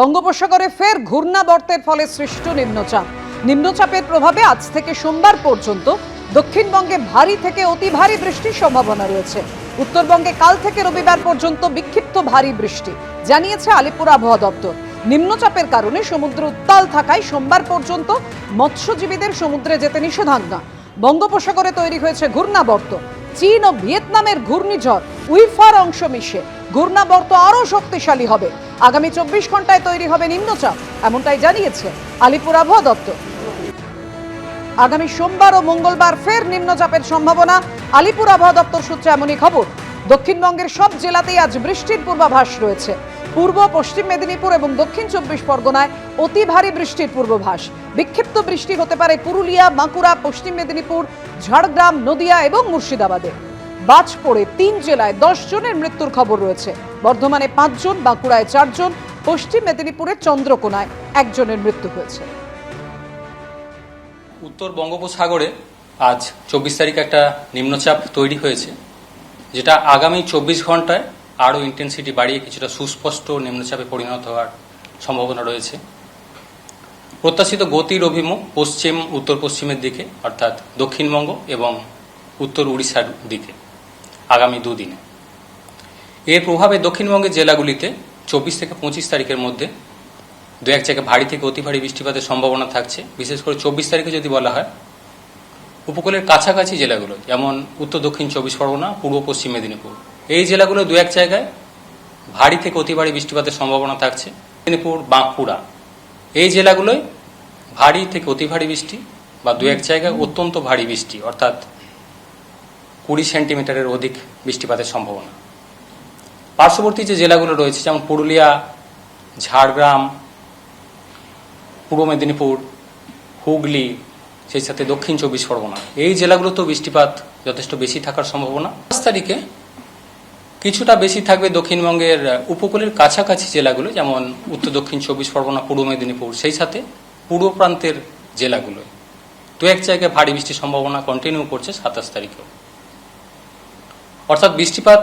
বঙ্গোপসাগরে ফের ঘূর্ণাবর্তের ফলে সৃষ্ট নিম্নচাপ। নিম্নচাপের প্রভাবে আজ থেকে সোমবার পর্যন্ত দক্ষিণবঙ্গে ভারী থেকে অতি ভারী বৃষ্টির সম্ভাবনা রয়েছে। উত্তরবঙ্গে কাল থেকে রবিবার পর্যন্ত বিক্ষিপ্ত ভারী বৃষ্টি, জানিয়েছে আলিপুর আবহাওয়া দপ্তর। নিম্নচাপের কারণে সমুদ্র উত্তাল থাকায় সোমবার পর্যন্ত মৎস্যজীবীদের সমুদ্রে যেতে নিষেধাজ্ঞা। বঙ্গোপসাগরে তৈরি হয়েছে ঘূর্ণাবর্ত। চীন ও ভিয়েতনামের ঘূর্ণিঝড় উইফার অংশ মিশে। ঘূর্ণাবর্ত আরও শক্তিশালী হবে। আগামী চব্বিশ ঘন্টায় তৈরি হবে নিম্নচাপ, এমনটাই জানিয়েছে আলিপুর আবহাওয়া দপ্তর। আগামী সোমবার ও মঙ্গলবার ফের নিম্নচাপের সম্ভাবনা, আলিপুর আবহাওয়া দপ্তর সূত্রে এমনই খবর। দক্ষিণবঙ্গের সব জেলাতেই আজ বৃষ্টির পূর্বাভাস রয়েছে। পূর্ব, পশ্চিম মেদিনীপুর এবং দক্ষিণ চব্বিশ পরগনায় অতি ভারী বৃষ্টির পূর্বাভাস। বিক্ষিপ্ত বৃষ্টি হতে পারে পুরুলিয়া, বাঁকুড়া, পশ্চিম মেদিনীপুর, ঝাড়গ্রাম, নদিয়া এবং মুর্শিদাবাদে। বাজ পড়ে তিন জেলায় দশ জনের মৃত্যুর খবর রয়েছে। বর্ধমানে পাঁচজন, বাঁকুড়ায় চারজন, পশ্চিম মেদিনীপুরের চন্দ্রকোনায় একজনের মৃত্যু হয়েছে। উত্তর বঙ্গোপসাগরে আজ চব্বিশ তারিখ একটা নিম্নচাপ তৈরি হয়েছে, যেটা আগামী চব্বিশ ঘন্টায় আরও ইন্টেন্সিটি বাড়িয়ে কিছুটা সুস্পষ্ট নিম্নচাপে পরিণত হওয়ার সম্ভাবনা রয়েছে। প্রত্যাশিত গতির অভিমুখ পশ্চিম, উত্তর পশ্চিমের দিকে, অর্থাৎ দক্ষিণবঙ্গ এবং উত্তর উড়িষ্যার দিকে আগামী দুদিনে। এর প্রভাবে দক্ষিণবঙ্গের জেলাগুলিতে চব্বিশ থেকে পঁচিশ তারিখের মধ্যে দু এক জায়গায় ভারী থেকে অতি ভারী বৃষ্টিপাতের সম্ভাবনা থাকছে। বিশেষ করে চব্বিশ তারিখে যদি বলা হয়, উপকূলের কাছাকাছি জেলাগুলো যেমন উত্তর, দক্ষিণ চব্বিশ পরগনা, পূর্ব, পশ্চিম মেদিনীপুর, এই জেলাগুলো দু এক জায়গায় ভারী থেকে অতি ভারী বৃষ্টিপাতের সম্ভাবনা থাকছে। মেদিনীপুর, বাঁকুড়া, এই জেলাগুলোয় ভারী থেকে অতি ভারী বৃষ্টি বা দু এক জায়গায় অত্যন্ত ভারী বৃষ্টি, অর্থাৎ কুড়ি সেন্টিমিটারের অধিক বৃষ্টিপাতের সম্ভাবনা। পার্শ্ববর্তী যে জেলাগুলো রয়েছে, যেমন পুরুলিয়া, ঝাড়গ্রাম, পূর্ব মেদিনীপুর, হুগলি, সেই সাথে দক্ষিণ চব্বিশ পরগনা। এই জেলাগুলোতেও বৃষ্টিপাত যথেষ্ট বেশি থাকার সম্ভাবনা। পাঁচ তারিখে কিছুটা বেশি থাকবে দক্ষিণবঙ্গের উপকূলের কাছাকাছি জেলাগুলো, যেমন উত্তর, দক্ষিণ চব্বিশ পরগনা, পূর্ব মেদিনীপুর, সেই সাথে পূর্ব প্রান্তের জেলাগুলোয়। দু এক জায়গায় ভারী বৃষ্টির সম্ভাবনা কন্টিনিউ করছে সাতাশ তারিখেও। অর্থাৎ বৃষ্টিপাত